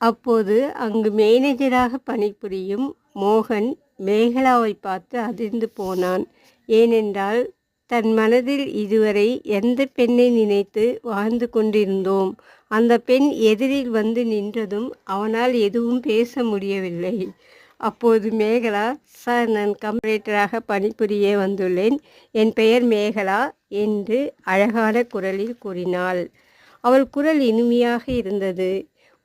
அப்போது அங்கு மேனேஜராக பணிபுரியும் மோகன் மேகலாவை பார்த்து அதிர்ந்து போனான். ஏனென்றால் தன் மனதில் இதுவரை எந்த பெண்ணை நினைத்து வாழ்ந்து கொண்டிருந்தோம். அந்த பெண் எதிரில் வந்து நின்றதும் அவனால் எதுவும் பேச முடியவில்லை. அப்போது மேகலா சார் நான் கம்ப்ரேட்டராக பணிபுரிய வந்துள்ளேன். என் பெயர் மேகலா என்று அழகான குரலில் கூறினாள். அவள் குரல் இனிமையாக இருந்தது.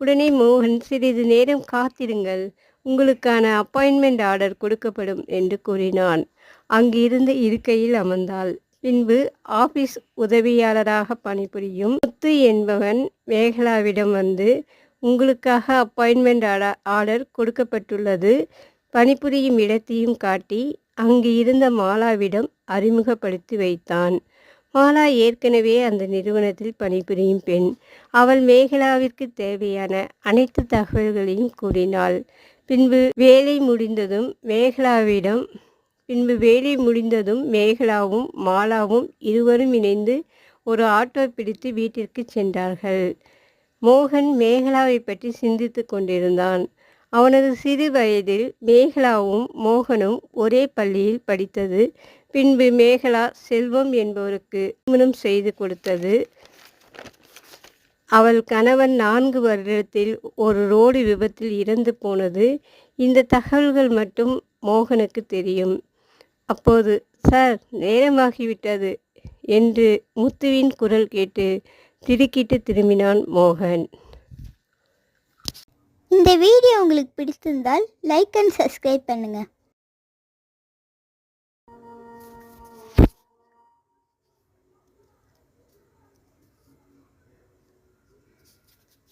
உடனே மோகன் சிறிது நேரம் காத்திருங்கள். உங்களுக்கான அப்பாயின்மெண்ட் ஆர்டர் கொடுக்கப்படும் என்று கூறினான். அங்கிருந்து இருக்கையில் அமர்ந்தாள். பின்பு ஆபீஸ் உதவியாளராக பணிபுரியும் முத்து என்பவன் மேகலாவிடம் வந்து உங்களுக்காக அப்பாயின்மெண்ட் ஆட ஆர்டர் கொடுக்கப்பட்டுள்ளது. பணிபுரியும் இடத்தையும் காட்டி அங்கு இருந்த மாலாவிடம் அறிமுகப்படுத்தி வைத்தான். மாலா ஏற்கனவே அந்த நிறுவனத்தில் பணிபுரியும் பெண் அவள் மேகலாவிற்கு தேவையான அனைத்து தகவல்களையும் கூறினாள். பின்பு வேலை முடிந்ததும் மேகலாவிடம் பின்பு வேலை முடிந்ததும் மேகலாவும் மாலாவும் இருவரும் இணைந்து ஒரு ஆட்டோ பிடித்து வீட்டிற்கு சென்றார்கள். மோகன் மேகலாவை பற்றி சிந்தித்து கொண்டிருந்தான். அவனது சிறு வயதில் மேகலாவும் மோகனும் ஒரே பள்ளியில் படித்தது பின்பு மேகலா செல்வம் என்பவருக்கு திருமணம் செய்து கொடுத்தது. அவள் கணவன் நான்கு வருடத்தில் ஒரு ரோடு விபத்தில் இறந்து போனது. இந்த தகவல்கள் மட்டும் மோகனுக்கு தெரியும். அப்போது சார் நேரமாகிவிட்டது என்று முத்துவின் குரல் கேட்டு திடுக்கிட்டு திரும்பினான் மோகன். இந்த வீடியோ உங்களுக்கு பிடித்திருந்தால் லைக் அண்ட் சப்ஸ்கிரைப் பண்ணுங்கள்